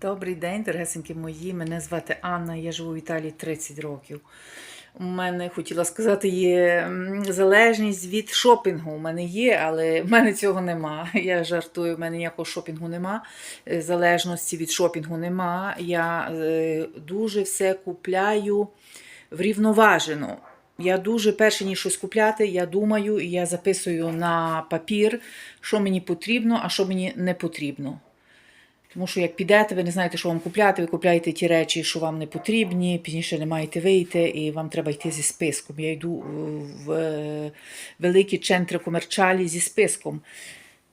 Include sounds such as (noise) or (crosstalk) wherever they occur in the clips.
Добрий день, дорогесенькі мої. Мене звати Анна, я живу в Італії 30 років. У мене хотіла сказати, є залежність від шопінгу. У мене є, але в мене цього нема. (laughs) Я жартую, в мене ніякого шопінгу нема. Е, Залежності від шопінгу нема. Я е, дуже все купляю врівноважено. Я дуже перше ніж щось купляти, я думаю і я записую на папір, що мені потрібно, а що мені не потрібно. Тому що як підете, ви не знаєте, що вам купляти, ви купляєте ті речі, що вам не потрібні, пізніше не маєте вийти, і вам треба йти зі списком. Я йду в е, великі центри комерчалі зі списком.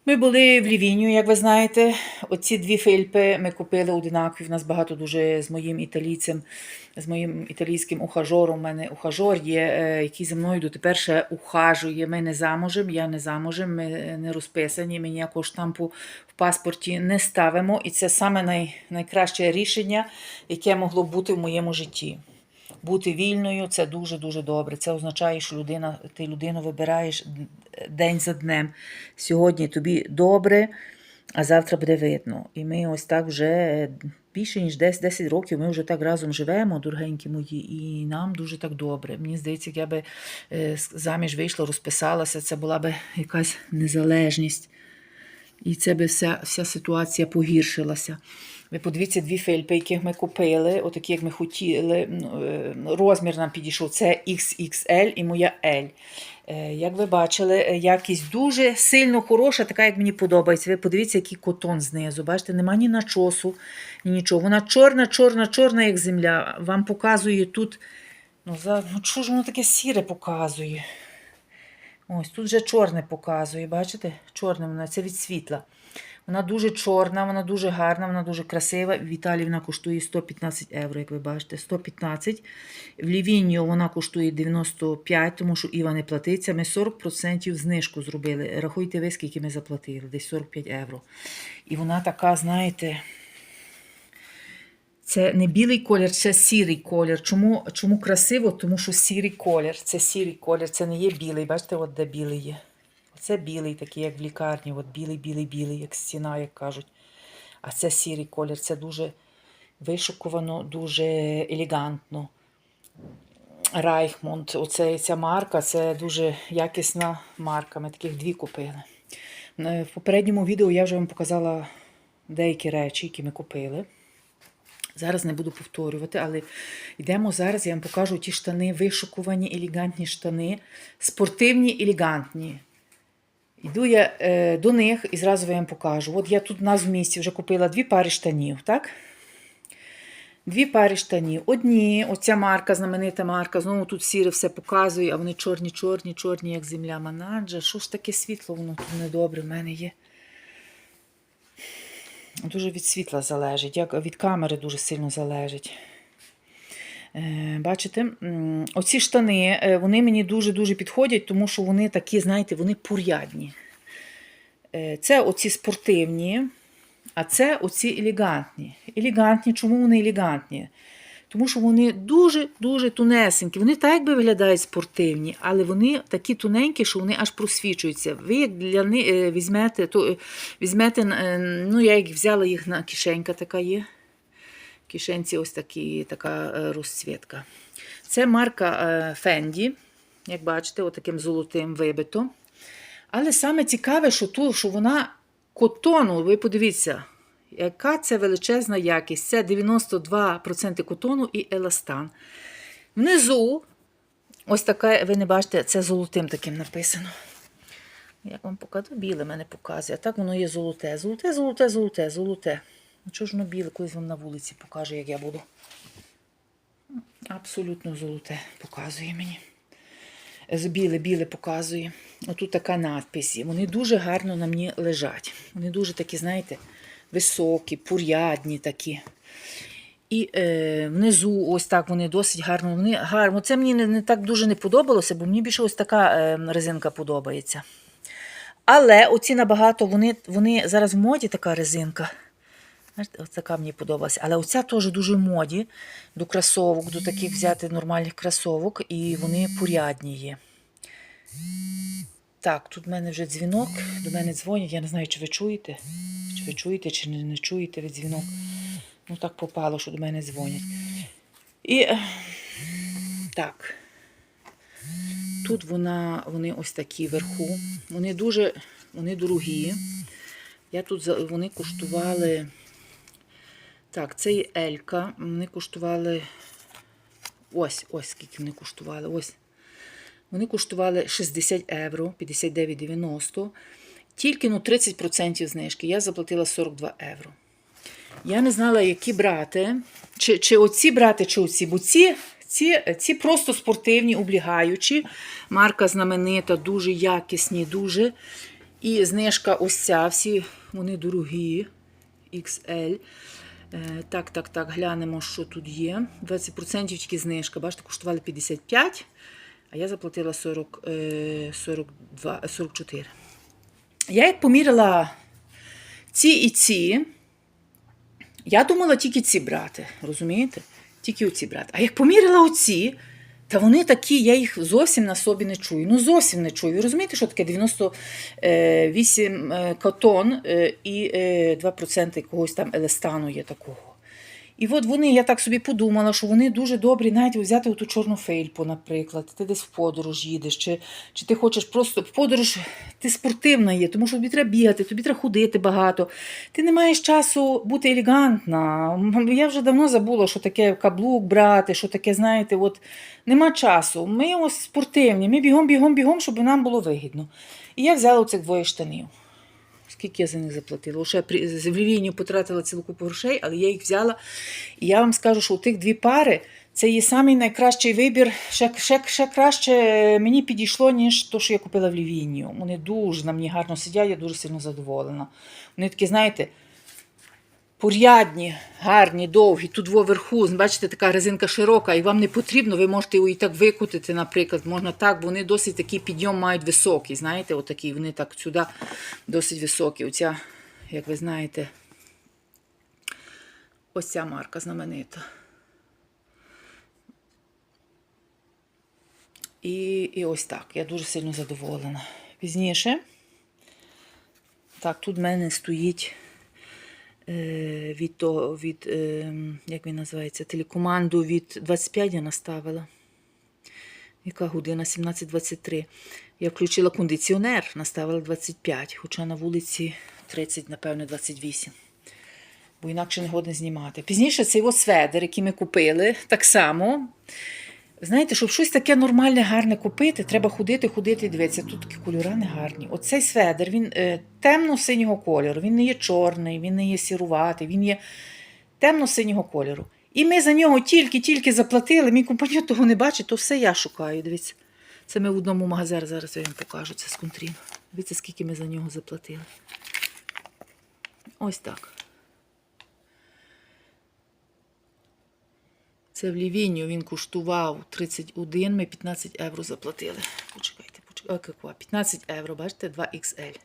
Ми були в Лівінію, як ви знаєте. Оці дві фельпи ми купили одинакові. У нас багато дуже з моїм італійцем, з моїм італійським ухажором. У мене ухажор є, е, який за мною дотепер ще ухажує. Ми не замужем, я не замужем, ми не розписані, ми ніякого штампу в паспорті не ставимо. І це саме най, найкраще рішення, яке могло бути в моєму житті. Бути вільною це дуже-дуже добре. Це означає, що людина, ти людину вибираєш день за днем. Сьогодні тобі добре, а завтра буде видно. І ми ось так вже е, більше ніж 10, 10 років ми вже так разом живемо, дорогенькі мої, і нам дуже так добре. Мені здається, як я би е, заміж вийшла, розписалася, це була би якась незалежність. І це би вся, вся ситуація погіршилася. Ви подивіться дві фельпи, яких ми купили, отакі, як ми хотіли. Ну, е, Розмір нам підійшов. Це XXL і моя L. Е, Як ви бачили, е, якість дуже сильно хороша, така, як мені подобається. Ви подивіться, який котон знизу. Бачите, нема ні начосу, ні нічого. Вона чорна, чорна, чорна, як земля. Вам показує тут. Ну, за... ну що ж воно таке сіре показує? Ось тут вже чорне показує, бачите? Чорне вона, це від світла. Вона дуже чорна, вона дуже гарна, вона дуже красива. В Італії вона коштує 115 євро, як ви бачите, 115. В Лівінію вона коштує 95, тому що Іва не платиться. Ми 40% знижку зробили. Рахуйте ви, скільки ми заплатили, десь 45 євро. І вона така, знаєте, це не білий колір, це сірий колір. Чому, чому красиво? Тому що сірий колір. Це сірий колір, це не є білий. Бачите, от де білий є. Це білий, такий, як в лікарні. От білий, білий, білий, як стіна, як кажуть. А це сірий колір. Це дуже вишукувано, дуже елегантно. Райхмунд, оце ця марка, це дуже якісна марка. Ми таких дві купили. Е, В попередньому відео я вже вам показала деякі речі, які ми купили. Зараз не буду повторювати, але йдемо зараз, я вам покажу ті штани, вишукувані, елегантні штани, спортивні, елегантні. Йду я е, до них і зразу я вам покажу. От я тут у нас в місті вже купила дві пари штанів, так? Дві пари штанів. Одні, оця марка, знаменита марка, знову тут сіре все показує, а вони чорні, чорні, чорні, як земля Манаджа. Що ж таке світло, воно тут недобре в мене є. Дуже від світла залежить, як від камери дуже сильно залежить. Е, Бачите, оці штани, е, вони мені дуже-дуже підходять, тому що вони такі, знаєте, вони порядні. Е, Це оці спортивні, а це оці елегантні. Елегантні, чому вони елегантні? Тому що вони дуже-дуже тунесенькі. Вони так якби виглядають спортивні, але вони такі тоненькі, що вони аж просвічуються. Ви як для них візьмете, то візьмете, ну я як взяла їх на кишенька така є. Кишенці ось такі, така е, розцвітка. Це марка е, Fendi, як бачите, отаким золотим вибито. Але саме цікаве, що тут, що вона котону, ви подивіться, яка це величезна якість. Це 92% котону і еластан. Внизу, ось така, ви не бачите, це золотим таким написано. Як вам покажу, біле мене показує, так воно є золоте. Золоте, золоте, золоте, золоте. Ну чого ж воно біле, колись вам на вулиці покаже, як я буду. Абсолютно золоте показує мені. Біле, біле показує. Отут така надпись. Вони дуже гарно на мені лежать. Вони дуже такі, знаєте, високі, порядні такі. І е, внизу ось так вони досить гарно. Вони гарно. Це мені не, не так дуже не подобалося, бо мені більше ось така е, резинка подобається. Але оці набагато, вони, вони зараз в моді така резинка. Знаєте, така мені подобалася. Але оця теж дуже моді до кросовок, до таких взяти нормальних кросовок, і вони порядні є. Так, тут в мене вже дзвінок, до мене дзвонять. Я не знаю, чи ви чуєте, чи ви чуєте, чи не, не чуєте ви дзвінок. Ну так попало, що до мене дзвонять. І е, так. Тут вона, вони ось такі вверху. Вони дуже вони дорогі. Я тут вони коштували. Так, це є Елька. Вони коштували. Ось, ось скільки вони коштували. Ось. Вони коштували 60 євро, 59,90. Тільки ну, 30% знижки. Я заплатила 42 євро. Я не знала, які брати. Чи, чи оці брати, чи оці. Бо ці, ці, ці просто спортивні, облігаючі. Марка знаменита, дуже якісні, дуже. І знижка ось ця, всі вони дорогі. XL. Е, Так, так, так, глянемо, що тут є. 20% тільки знижка. Бачите, коштували 55, а я заплатила 40, е, 42, 44. Я як поміряла ці і ці, я думала тільки ці брати, розумієте? Тільки оці брати. А як поміряла оці, та вони такі, я їх зовсім на собі не чую. Ну, зовсім не чую. Розумієте, що таке 98 котон катон е, і е, 2% якогось там елестану є такого. І от вони, я так собі подумала, що вони дуже добрі, навіть взяти ту чорну фельпу, наприклад. Ти десь в подорож їдеш, чи, чи ти хочеш просто в подорож, ти спортивна є, тому що тобі треба бігати, тобі треба ходити багато. Ти не маєш часу бути елегантна. Я вже давно забула, що таке каблук брати, що таке, знаєте, от нема часу. Ми ось спортивні, ми бігом, бігом, бігом, щоб нам було вигідно. І я взяла оцих двоє штанів. Скільки я за них заплатила? При з Львівні потратила цілу купу грошей, але я їх взяла. І я вам скажу, що у тих дві пари це є самий найкращий вибір. Ще, ще, ще краще мені підійшло, ніж то, що я купила в Львівні. Вони дуже на мені гарно сидять, я дуже сильно задоволена. Вони такі, знаєте, порядні, гарні, довгі. Тут вверху, бачите, така резинка широка, і вам не потрібно, ви можете її так викотити, наприклад, можна так, вони досить такий підйом мають високий. Знаєте, отакий, вони так сюди досить високі. Оця, як ви знаєте, ось ця марка знаменита. І, і ось так. Я дуже сильно задоволена. Пізніше. Так, тут в мене стоїть від, того, від е, як він називається, телекоманду від 25 я наставила. Яка година? 17.23. Я включила кондиціонер, наставила 25, хоча на вулиці 30, напевно, 28. Бо інакше не годен знімати. Пізніше цей ось сведер, який ми купили, так само. Знаєте, щоб щось таке нормальне, гарне купити, треба ходити, ходити і дивитися. Тут такі кольори не гарні. Оцей сведер, він е, темно-синього кольору. Він не є чорний, він не є сіруватий, він є темно-синього кольору. І ми за нього тільки-тільки заплатили. Мій компаньон того не бачить, то все я шукаю. Дивіться. Це ми в одному магазині, зараз я вам покажу, це з контрін. Дивіться, скільки ми за нього заплатили. Ось так. Це в Лівінію він коштував 31, ми 15 євро заплатили. Почекайте, почекайте. О, 15 євро, бачите, 2XL.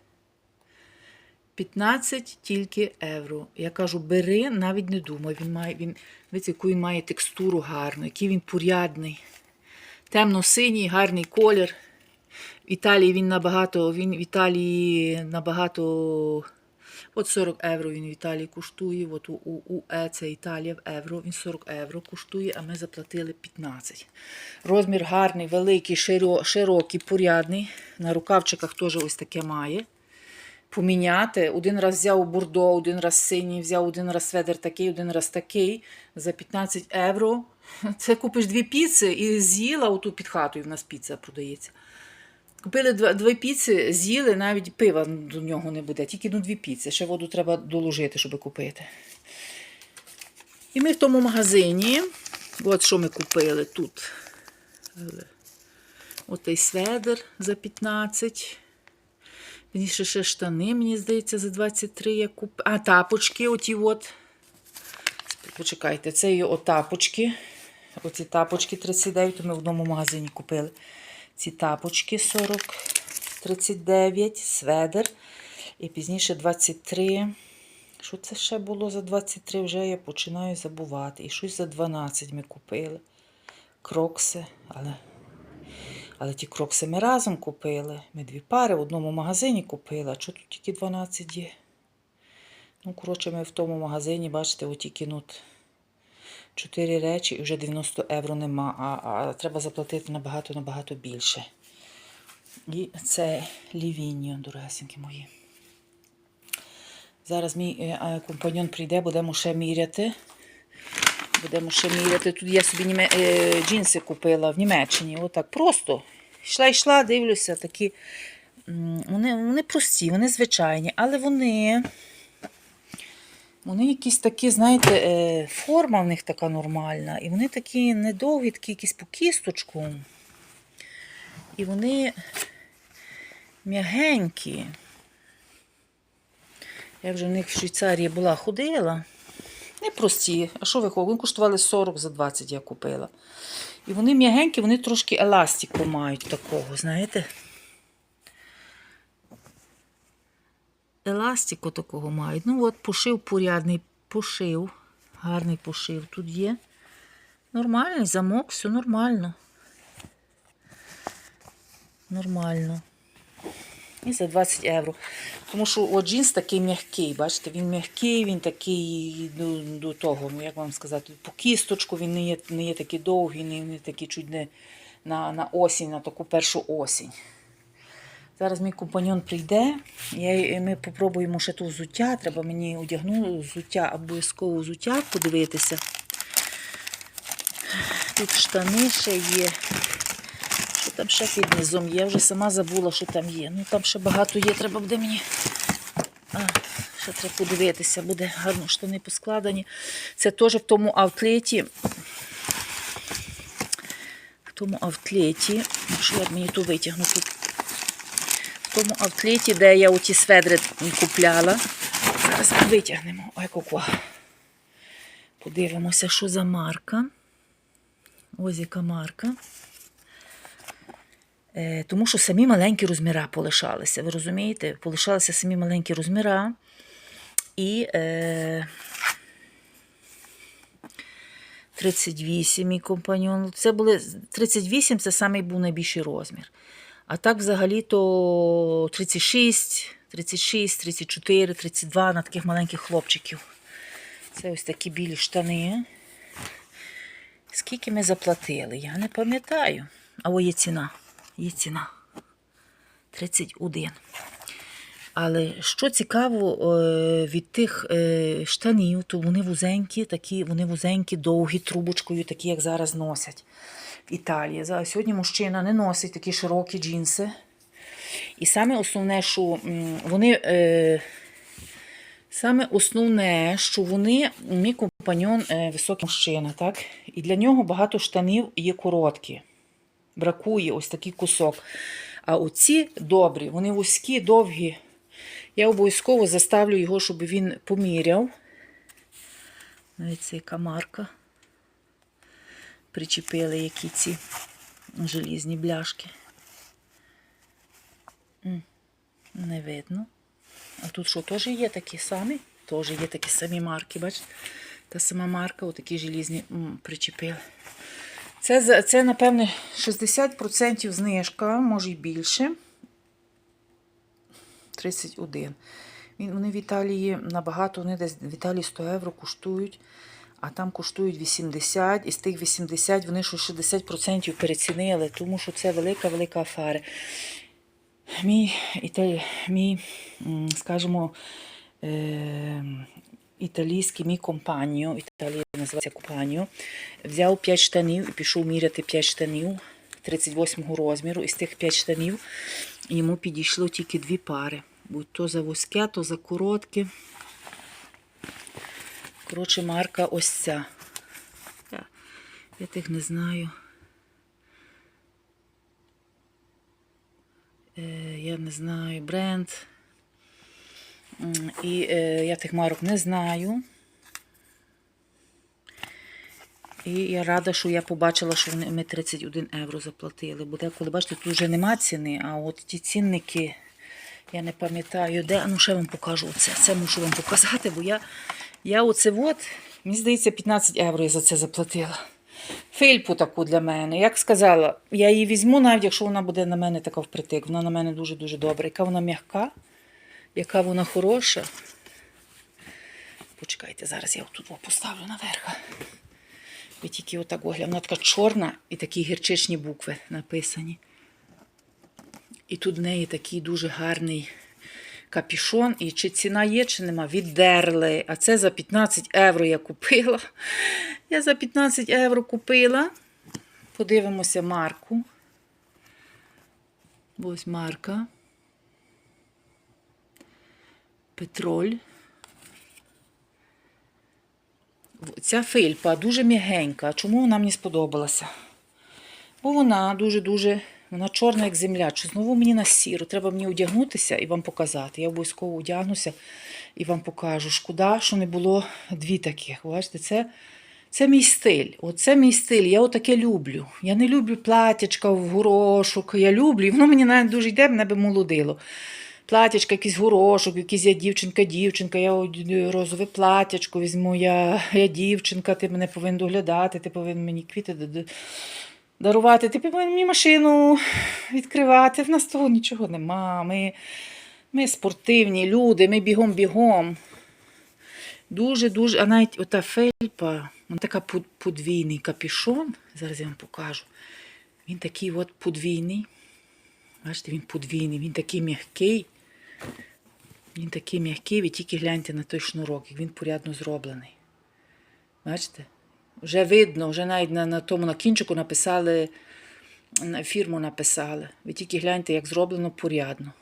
15 тільки євро. Я кажу, бери, навіть не думай. Він має, він, дивіться, яку він має текстуру гарну, який він порядний. Темно-синій, гарний колір. В Італії він набагато, він в Італії набагато. От 40 євро він в Італії коштує. От у, у, у Е це Італія в євро. Він 40 євро коштує, а ми заплатили 15. Розмір гарний, великий, широ, широкий, порядний. На рукавчиках теж ось таке має. Поміняти. Один раз взяв бордо, один раз синій, взяв один раз сведер такий, один раз такий. За 15 євро. Це купиш дві піци і з'їла оту під хатою. В нас піца продається. Купили дві піци, з'їли, навіть пива до нього не буде, тільки ну, дві піци. Ще воду треба доложити, щоб купити. І ми в тому магазині, от що ми купили тут. Отей сведер за 15. Пізніше ще штани, мені здається, за 23 я купила. А, тапочки, оті от. Почекайте, це є от тапочки. Оці тапочки 39, то ми в одному магазині купили. Ці тапочки 40, 39, сведер. І пізніше 23. Що це ще було за 23? Вже я починаю забувати. І щось за 12 ми купили. Крокси, але але ті крокси ми разом купили. Ми дві пари в одному магазині купили. А чого тут тільки 12 є? Ну, коротше, ми в тому магазині, бачите, отіки. Чотири речі і вже 90 євро нема, а, а треба заплатити набагато-набагато більше. І це лівіньо, дорогесенькі мої. Зараз мій е, е, компаньон прийде, будемо ще міряти. Будемо ще міряти. Тут я собі німе... Е, джинси купила в Німеччині. Отак просто. Йшла, йшла, дивлюся, такі. Вони, вони прості, вони звичайні, але вони. Вони якісь такі, знаєте, е, форма в них така нормальна. І вони такі недовгі, такі якісь по кісточку. І вони м'ягенькі. Я вже в них в Швейцарії була ходила. Не прості. А що ви хочете? Вони коштували 40 за 20 я купила. І вони м'ягенькі, вони трошки еластику мають такого, знаєте? Еластику такого мають. Ну от пошив порядний пошив. Гарний пошив тут є. Нормальний замок, все нормально. Нормально. І за 20 євро. Тому що от джинс такий м'який, бачите, він м'який, він такий до, до того, ну, як вам сказати, по кісточку він не є, не є такий довгий, не, не такий чуть не на, на осінь, на таку першу осінь. Зараз мій компаньон прийде, я, ми попробуємо ще ту взуття. Треба мені одягнути взуття, обов'язково взуття подивитися. Тут штани ще є. Що там ще під низом є? Я вже сама забула, що там є. Ну там ще багато є, треба буде мені. А, ще треба подивитися, буде гарно штани поскладені. Це теж в тому аутлеті. В тому аутлеті. Ну, що як мені ту тут? Тому аутлеті, де я оті сведри купляла. Зараз витягнемо. Ой, коко. Подивимося, що за марка. Ось яка марка. Е, Тому що самі маленькі розміра полишалися. Ви розумієте? Полишалися самі маленькі розміра. І е, 38 мій компаньон. Це були 38 це самий був найбільший розмір. А так взагалі то 36, 36, 34, 32 на таких маленьких хлопчиків. Це ось такі білі штани. Скільки ми заплатили? Я не пам'ятаю. А о, є ціна. Є ціна. 31. Але що цікаво е, від тих е, штанів, то вони вузенькі, такі, вони вузенькі, довгі, трубочкою, такі, як зараз носять Італії. Сьогодні мужчина не носить такі широкі джинси. І саме основне, що вони. Е, Саме основне, що вони, мій компаньон е, високий мужчина, так? І для нього багато штанів є короткі. Бракує ось такий кусок. А оці добрі, вони вузькі, довгі. Я обов'язково заставлю його, щоб він поміряв. Навіть це яка марка. Причепили які ці желізні бляшки. Не видно. А тут що, теж є такі самі? Теж є такі самі марки, бачите? Та сама марка, отакі желізні причепили. Це, це, напевне, 60% знижка, може й більше. 31. Вони в Італії набагато, вони десь в Італії 100 євро коштують, а там коштують 80. І з тих 80 вони що 60% перецінили, тому що це велика-велика афера. Мій, мій скажімо, е... італійський мій компаньо, Італія називається компаньо, взяв 5 штанів і пішов міряти 5 штанів 38-го розміру. Із тих 5 штанів йому підійшло тільки дві пари. Будь то за вузьке, то за коротке. Коротше, марка ось ця. Я, тих не знаю. Е, я не знаю бренд. І е, я тих марок не знаю. І я рада, що я побачила, що вони, ми 31 євро заплатили. Бо деколи, бачите, тут вже нема ціни, а от ті цінники, я не пам'ятаю, де. Ну, ще вам покажу це. Це мушу вам показати, бо я, я оце от, мені здається, 15 євро я за це заплатила. Фільпу таку для мене. Як сказала, я її візьму, навіть якщо вона буде на мене така впритик. Вона на мене дуже-дуже добра. Яка вона м'яка, яка вона хороша. Почекайте, зараз я отут поставлю наверх. Ви тільки отак огляд. Вона така чорна і такі гірчичні букви написані. І тут в неї такий дуже гарний капішон. І чи ціна є, чи нема, віддерли. А це за 15 євро я купила. (laughs) Я за 15 євро купила. Подивимося марку. Ось марка. Петроль. Ця фильпа дуже м'ягенька. Чому вона мені сподобалася? Бо вона дуже-дуже, вона чорна, як земля. Чи знову мені на сіру. Треба мені одягнутися і вам показати. Я обов'язково одягнуся і вам покажу. Шкода, що не було дві таких. Бачите, це, це мій стиль. Оце мій стиль. Я отаке люблю. Я не люблю платячка в горошок. Я люблю, і воно мені навіть дуже йде, мене би молодило. Платячка, якийсь горошок, якийсь я дівчинка, дівчинка, я розове платячко візьму, я, я дівчинка, ти мене повинен доглядати, ти повинен мені квіти дарувати, ти повинен мені машину відкривати. В нас того нічого нема. Ми, ми спортивні люди, ми бігом-бігом. Дуже-дуже, а навіть ота фельпа, вона така подвійний капішон. Зараз я вам покажу. Він такий от подвійний. Бачите, він подвійний, він такий м'який. Він такий м'який, ви тільки гляньте на той шнурок, як він порядно зроблений. Бачите? Вже видно, вже навіть на, на тому на кінчику написали, на фірму написали. Ви тільки гляньте, як зроблено порядно.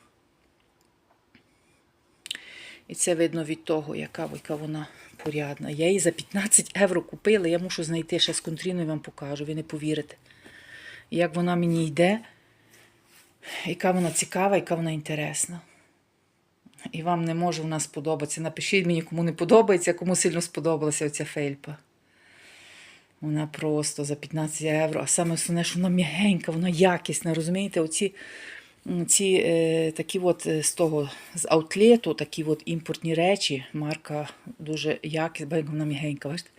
І це видно від того, яка, яка вона порядна. Я її за 15 євро купила, я мушу знайти ще з контріною вам покажу, ви не повірите. Як вона мені йде, яка вона цікава, яка вона інтересна. І вам не може вона сподобатися. Напишіть мені, кому не подобається, кому сильно сподобалася оця фельпа. Вона просто за 15 євро. А саме основне, що вона м'ягенька, вона якісна. Розумієте, оці ці, е, такі от е, з того з аутлету, такі от імпортні речі. Марка дуже якісна, вона м'ягенька, бачите?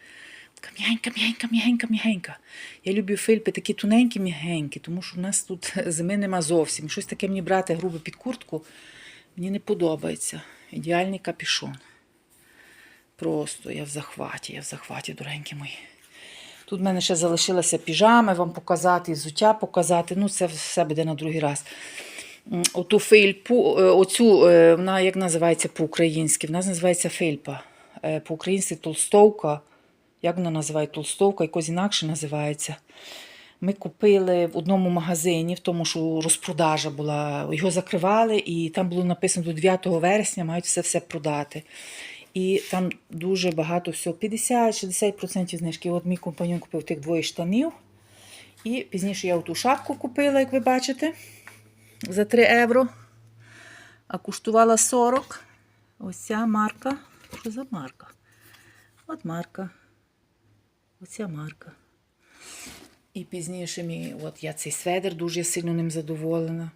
Така м'ягенька, м'ягенька, м'ягенька, м'ягенька. Я люблю фельпи такі тоненькі, м'ягенькі, тому що в нас тут (laughs) зими нема зовсім. Щось таке мені брати грубо під куртку, мені не подобається. Ідеальний капішон. Просто я в захваті, я в захваті, доренькі мої. Тут в мене ще залишилася піжами вам показати, взуття показати. Ну, це все буде на другий раз. Оту фельпу, е, оцю, е, вона як називається по-українськи? Вона називається фельпа. Е, По-українськи толстовка. Як вона називає толстовка, якось інакше називається. Ми купили в одному магазині, в тому, що розпродажа була. Його закривали, і там було написано до 9 вересня мають все все продати. І там дуже багато всього, 50-60% знижки. От мій компаньон купив тих двоє штанів. І пізніше я оту шапку купила, як ви бачите, за 3 євро. А коштувала 40. Ось ця марка. Що за марка? От марка. Оця марка. І пізніше мій, от я цей сведер дуже сильно ним задоволена.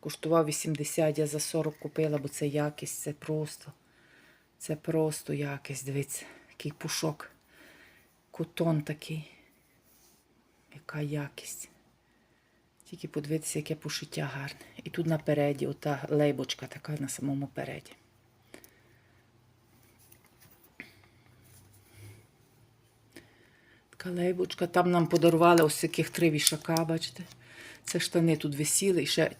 Коштував 80, я за 40 купила, бо це якість, це просто. Це просто якість. Дивіться, який пушок. Кутон такий. Яка якість. Тільки подивитися, яке пошиття гарне. І тут напереді, ота лейбочка така на самому переді. Така лейбочка. Там нам подарували ось таких три вішака, бачите? Це штани тут висіли і ще,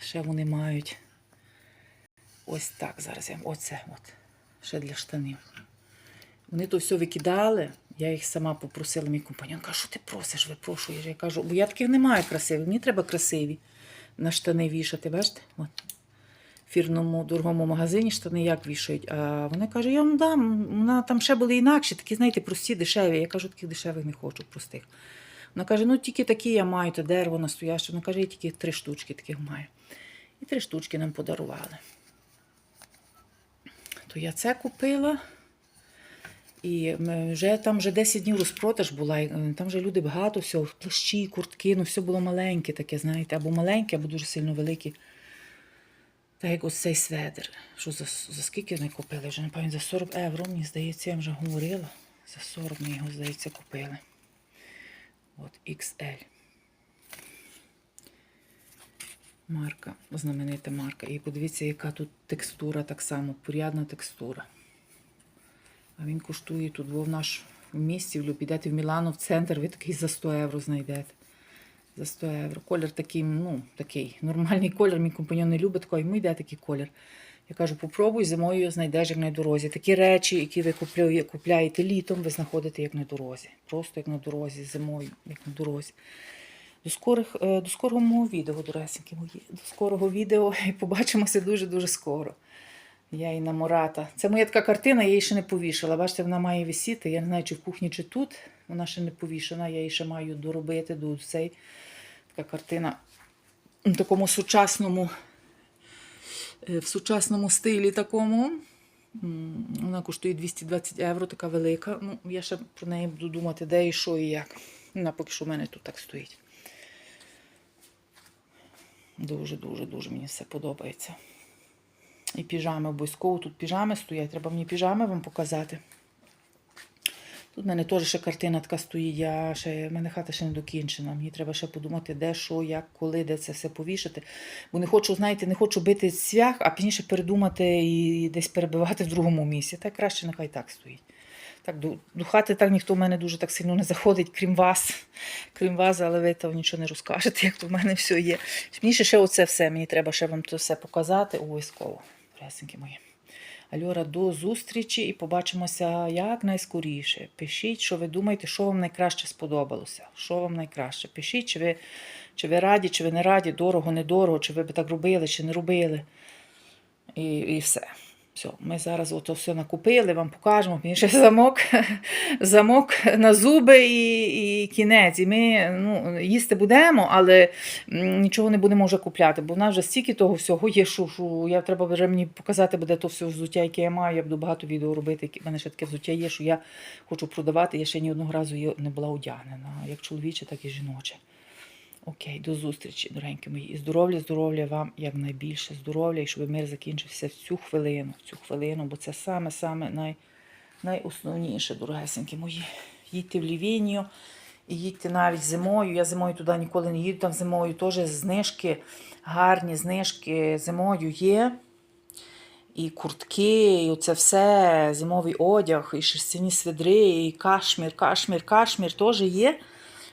ще вони мають. Ось так зараз я. Оце от. Ще для штанів. Вони то все викидали. Я їх сама попросила, мій компаньон каже, що ти просиш, випрошуєш. Я кажу, бо я таких не маю красивих, мені треба красиві на штани вішати, бачите? От. В фірному дорогому магазині штани як вішають. А вони кажуть, я вам дам, вона там ще були інакші, такі, знаєте, прості, дешеві. Я кажу, таких дешевих не хочу, простих. Вона каже, ну тільки такі я маю, то дерево настояще. Вона каже, я тільки три штучки таких маю. І три штучки нам подарували. То я це купила. І вже там вже 10 днів розпродаж була. е, Там вже люди багато всього, плащі, куртки, ну все було маленьке таке, знаєте, або маленьке, або дуже сильно велике. Так як ось цей сведер. Що за, за скільки ми купили? Вже не пам'ятаю, за 40 євро, мені здається, я вже говорила. За 40 ми його, здається, купили. От XL. Марка, знаменита марка. І подивіться, яка тут текстура так само, порядна текстура. А він коштує тут, бо в наш місті, в Любі, підете в Мілану, в центр, ви такий за 100 євро знайдете. За 100 євро. Колір такий, ну, такий нормальний колір. Мій компаньон не любить такий, йому йде такий колір. Я кажу, попробуй зимою знайдеш як на дорозі. Такі речі, які ви купляє- купляєте літом, ви знаходите як на дорозі. Просто як на дорозі, зимою, як на дорозі. До, скорих, е, до скорого мого відео, доресенькі мої. До скорого відео (laughs) і побачимося дуже-дуже скоро. Я і на Мурата. Це моя така картина, я її ще не повішала. Бачите, вона має висіти. Я не знаю, чи в кухні, чи тут. Вона ще не повішена, я її ще маю доробити до цей. Така картина в такому сучасному, е, в сучасному стилі такому. Вона коштує 220 євро, така велика. Ну, я ще про неї буду думати, де і що і як. Вона поки що в мене тут так стоїть. Дуже, дуже, дуже мені все подобається. І піжами обов'язково. Тут піжами стоять. Треба мені піжами вам показати. Тут в мене теж ще картина така стоїть. Я ще, в мене хата ще не докінчена. Мені треба ще подумати, де, що, як, коли, де це все повішати. Бо не хочу, знаєте, не хочу бити цвях, а пізніше передумати і десь перебивати в другому місці. Так краще нехай так стоїть. Так, до, хати так ніхто в мене дуже так сильно не заходить, крім вас. Крім вас, але ви там нічого не розкажете, як то в мене все є. Мені ще, ще оце все, мені треба ще вам це все показати обов'язково. Пресеньки мої. Альора, до зустрічі і побачимося якнайскоріше. Пишіть, що ви думаєте, що вам найкраще сподобалося. Що вам найкраще? Пишіть, чи ви, чи ви раді, чи ви не раді, дорого, недорого, чи ви б так робили, чи не робили. І, і все. Все, ми зараз ото все накупили, вам покажемо. Він ще замок, (laughs) замок на зуби і, і кінець. І ми ну, їсти будемо, але нічого не будемо вже купляти, бо в нас вже стільки того всього є, що, що я треба вже мені показати буде то все взуття, яке я маю. Я буду багато відео робити. в мене ще таке взуття є, що я хочу продавати. Я ще ні одного разу не була одягнена, як чоловіче, так і жіноче. Окей, до зустрічі, дорогенькі мої. І здоров'я, здоров'я вам якнайбільше здоров'я, і щоб мир закінчився в цю хвилину, в цю хвилину, бо це саме-саме най, найосновніше, дорогесенькі мої. Їдьте в Лівінію і їдьте навіть зимою. Я зимою туди ніколи не їду, там зимою теж знижки, гарні знижки зимою є. І куртки, і оце все, зимовий одяг, і шерстяні свидри, і кашмір, кашмір, кашмір теж є.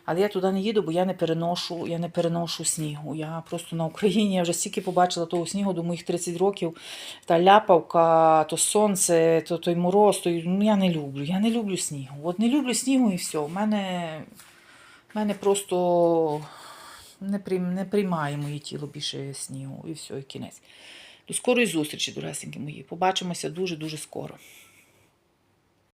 Але я туди не їду, бо я не переношу, я не переношу снігу. Я просто на Україні я вже стільки побачила того снігу до моїх 30 років. Та ляпавка, то сонце, то той мороз, то ну, я не люблю. Я не люблю снігу. От не люблю снігу і все. У мене, мене просто не, прийм, не приймає моє тіло більше снігу. І все, і кінець. До скорої зустрічі, дорогесенькі мої. Побачимося дуже-дуже скоро.